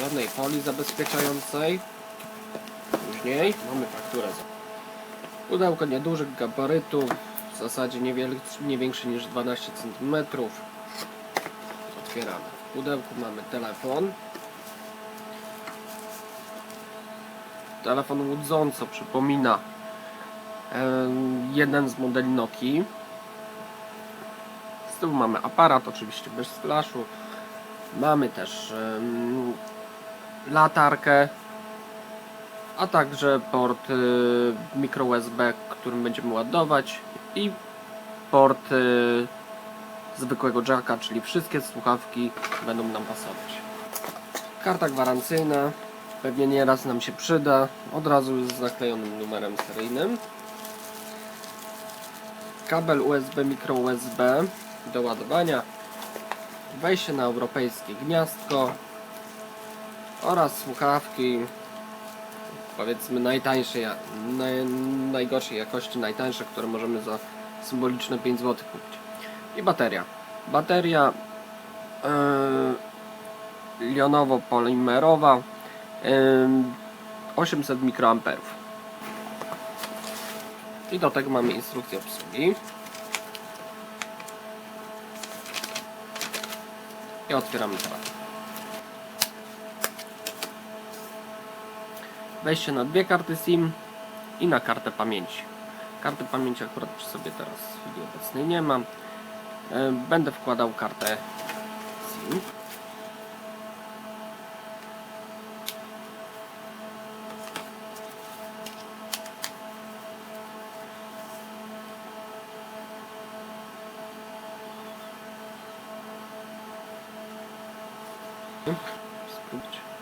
żadnej folii zabezpieczającej. Później mamy fakturę. Pudełko niedużych gabarytów, w zasadzie nie większe niż 12 cm. Otwieramy. W pudełku mamy telefon. Telefon łudząco przypomina em, jeden z modeli Nokii. Z tyłu mamy aparat, oczywiście bez flaszu. Mamy też latarkę, a także port y, micro USB, którym będziemy ładować i port y, zwykłego jacka, czyli wszystkie słuchawki będą nam pasować. Karta gwarancyjna pewnie nieraz nam się przyda, od razu z zaklejonym numerem seryjnym. Kabel USB, micro USB do ładowania, wejście na europejskie gniazdko oraz słuchawki powiedzmy najtańszej, naj, najgorszej jakości, najtańsze, które możemy za symboliczne 5 zł kupić. I bateria. Bateria yy, lionowo-polimerowa yy, 800 mikroamperów. I do tego mamy instrukcję obsługi. I otwieramy temat. Wejście na dwie karty SIM i na kartę pamięci. Karty pamięci akurat przy sobie teraz w chwili obecnej nie mam. E, Będę wkładał kartę SIM. Спробуйте.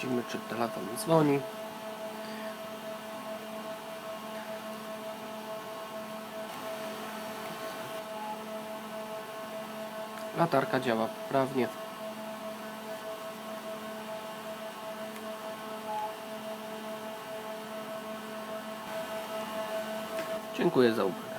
Sprawdzimy, czy telefon dzwoni. Latarka działa poprawnie. Dziękuję za uwagę.